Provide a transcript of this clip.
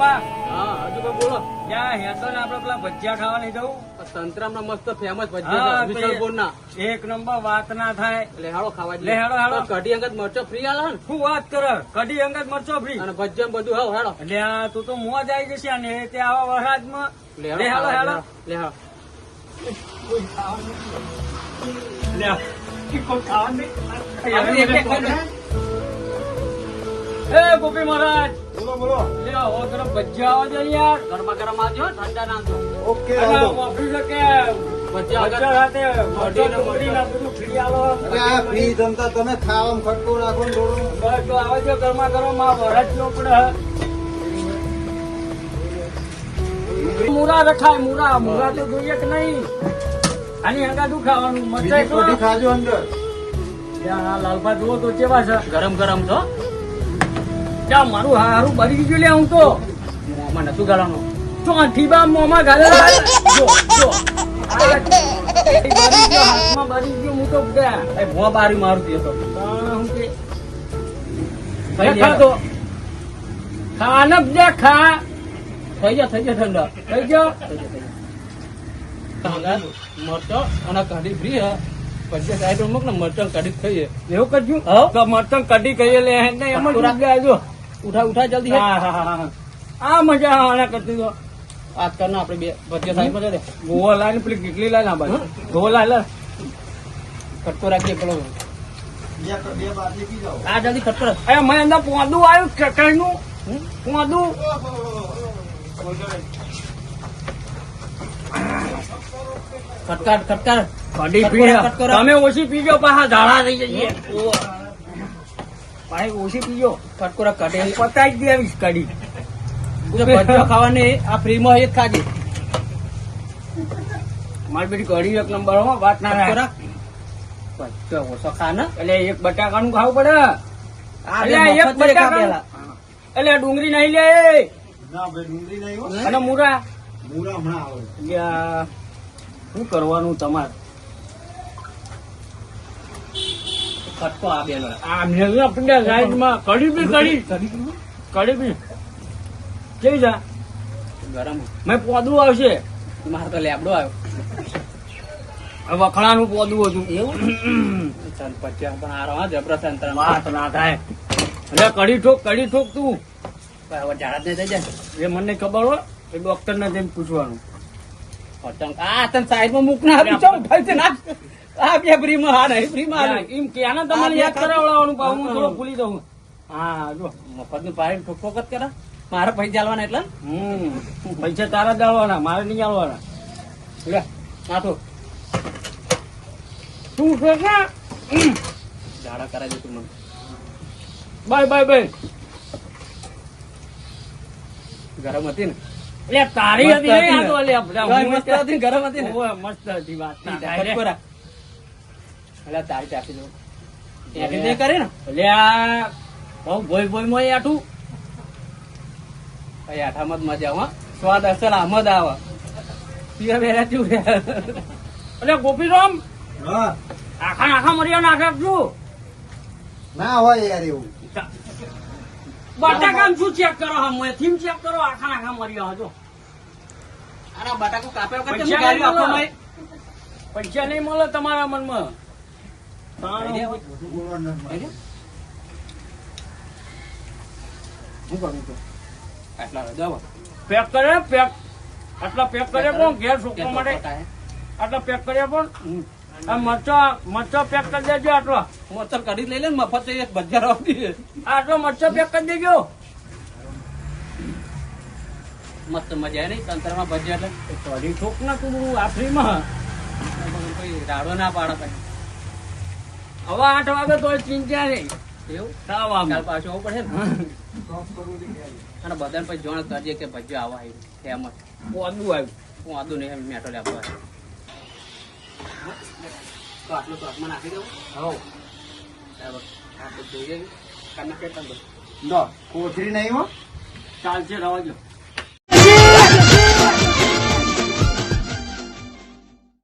બા હા હજુ કોઈ બોલો. ત્યાં હેતો ને આપણે પેલા ભજીયા ખાવા નહીં જવું. સંતરામના મસ્ત ફેમસ ભજીયા તો એ- એક નંબર વાત ના થાય. એટલે હાડો ખાવા લે, હાડો, હાડો. કઢી અંગત મરચો ફ્રી આલે ને? શું વાત કરે? કઢી અંગત મરચો ફ્રી અને ભજીયા બધું હાવ હાડો એટલે તું તો મોજ આવી જશે ને તે આવા વરસાદમાં લે હાલો. હાલો લે હાડો લે ખાવાનું ગોપી મહારાજ. બોલો બોલો. લે ઓ તરફ ભજીયા આવજો યાર. ગરમા ગરમ આવજો ઠંડા ના આવજો ઓકે આવજો ભજીયા સાથે મરચો કઢીને ના બધું ફ્રી આલો. આ ફ્રી જમતા તમે ખાવામાં ખટકો નાખો ને થોડું બસ તો આવે છે ગરમા ગરમ આ વરસ જો પડે. મુરા રખાય મુરા મુરા તો જોઈએ કે નહીં? આની હંગા શું ખાવાનું? મરચાં બીજી ખાજો અંદર. ત્યાં આ લાલભા જુઓ તો કેવા છે. ગરમ ગરમ છો? ત્યાં મારું હારું બરી ગયું લે હું તો. મોમાં નતું ગાળવાનું. તો ઠીબા મોમાં ઘાલેલા જો જો. હાથમાં બરી ગયો હું તો ગયા એ મોં બારી મારું તે. તો હું કે થઈ ખા ગયા તો ખા ને બે ખા. થઈ ગયા થઈ ગયા ઠંડા થઈ ગયો? મરચો અને કઢી ફ્રી હા. પછી સાઈડ મૂક ને મરચો ને ખાઈએ. એવું કરજો. મરચમ કઢી કહીએ લે એમ જ થોડા- જો? ઉઠા ઉઠા જલ્દી હે. હા હા હા હા. આ મજા આના કરતી તો. આજ કર આપડે બે ભજીયા સાહેબ મજા દે ગોવા લાઈને પેલી કેટલી લાઈને આ બાજુ? ગોવા લાઈ કટકો રાખીએ પેલો. પી આ જલ્દી કટકો રાખ. એ મેં અંદર પોદું આવ્યું ચકરનું પોંદું ખટકાર ખટકાર પી તમે ઓછી પીજો પાછા ઝાડા થઈ જઈએ. ભાઈ ઓછી પીજો. કટકોરા કાઢે. પતાવી દે જ કાઢી. જો આ ફ્રી માં એક ખાજે. મારી બેટી ઘડી એક નંબર હો વાત ના ભજીયો ઓછો ખા ને એટલે એક બટાકાનું ખાવું પડે. એક. એટલે ડુંગળી નહીં લે ના ભાઈ ડુંગળી નહીં હો. અને મુરા. મૂળા હમણાં આવે. શું કરવાનું તમારે? ખટકો આ બેનો આ મેં આપણે સાઈડમાં કડી બી કડી કડી બી. કેવી છે? ગરમ. મેં પોદું આવશે. મારે તો લેબડો આવ્યો. વખણાનું પોદું હતું. એવું? પછી પણ આ રવા જબરા સંતરા વાત ના થાય. એટલે કડી ઠોક કડી ઠોક તું. હવે ઝાડા જ નહીં થઈ જાય એ મને ખબર હોય એ ડોક્ટર ને જઈને પૂછવાનું. આ તને સાઈડમાં મૂક ના આ બે ફ્રીમાં હા નહીં ફ્રી માં એમ કે આને તમારે આ યાદ કરાવડાવવાનું હું થોડો ભૂલી દઉં હા જો મફતનું પાડી કત ઠોક જ મારે પૈસા ચાલવાના એટલે? હમ પૈસા તારા જ આલવાના મારે નહીં આલવાના. લે તું છે ને કરાવી તું મને. Bye bye bye. ગરમ હતી ને? એટલે તારી હતી નહીં, આ તો લે આપણે મસ્ત હતી. ગરમ હતી ને. ઓય મસ્ત હતી વાત ના. એટલે તારી ચાખી દઉં એડિટ નહીં કરે ને? એટલે આ બહુ ભોય ભોય મોય આઠું. ભાઈ આઠામાં જ મજા આવે હો. સ્વાદ અસલ આમ જ આવે. પીવા બેરા ચૂ એટલે ગોપીરામ હા. આખા આખા મરિયા નાખે ના હોય યાર એવું. બટાકામ શું ચેક કરો હમ થીમ ચેક કરો આખા આખા મરિયા જો. આના બટાકું કાપે વગર કેમ ગાડી આપો ભાઈ? પૈસા નહીં મળે તમારા મનમાં. પેક કરે પેક આટલા પેક કરે પણ ઘેર છોકરા માટે. આટલા પેક કર્યા પણ મરચો મરચો પેક કરી દેજો આટલો. લઈ લે મફત એક ભજીયા રાવડી. આટલો મરચો પેક કરી દેજો. મસ્ત મજા નહીં સંતરામાં ભજીયા એટલે. કઢી ઠોક ના તું આ રાડો ના પાડે પછી હવે આઠ વાગે તો ચિંતા નહીં. એવું? કાલ પાછું આવવું પડે ને? અને બધાને પછી જોણ કરજે કે ભજીયા આવા ફેમસ. પોદું આવ્યું હું આદુ નહીં મેટો લેવા તો આટલું ચોકમાં નાખી દઉં હો બરાબર. આટલું જોઈએ. તને બધું. લો કોથળી નહીં હો. ચાલશે રવા દો